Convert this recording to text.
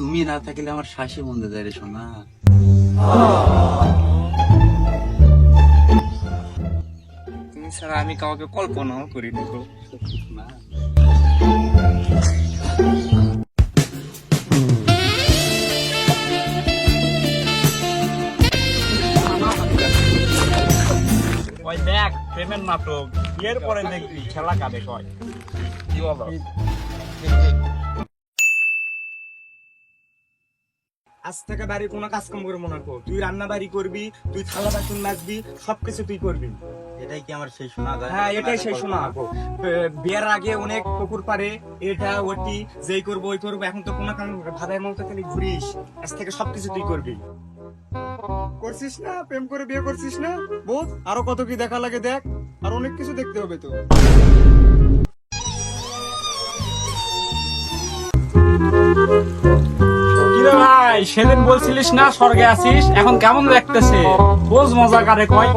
না থাকলে আমার শ্বাসই বন্ধ যায় রে সোনা। তুমি ছাড়া আমি কাউকে কল্পনাও করি দেখো না। ওই দেখ প্রেমের নাটক। বিয়ের পরে দেখবি খেলা কাবে কয় কি বলো? আজ থেকে বাড়ি কোনো কাজ কাম করব না কো। তুই রান্না বাড়ি করবি তুই থালা বাসন মাজবি সবকিছু তুই করবি। এটাই কি আমার সেই শোনা হ্যাঁ এটাই সেই শোনা বিয়ের আগে অনেক পুকুর পারে এটা ওটি যেই করব ওই করব এখন তো কোনো কাম ভাদাই মতো খালি ঘুরিস। আজ থেকে সবকিছু তুই করবি। করছিস না? প্রেম করে বিয়ে করছিস না? বোধ আরও কত কি দেখা লাগে দেখ আর অনেক কিছু দেখতে হবে তো। কিরে ভাই সেদিন বলছিলিস না স্বর্গে আছিস? এখন কেমন লাগতেছে? বোঝ মজা কারে কয়?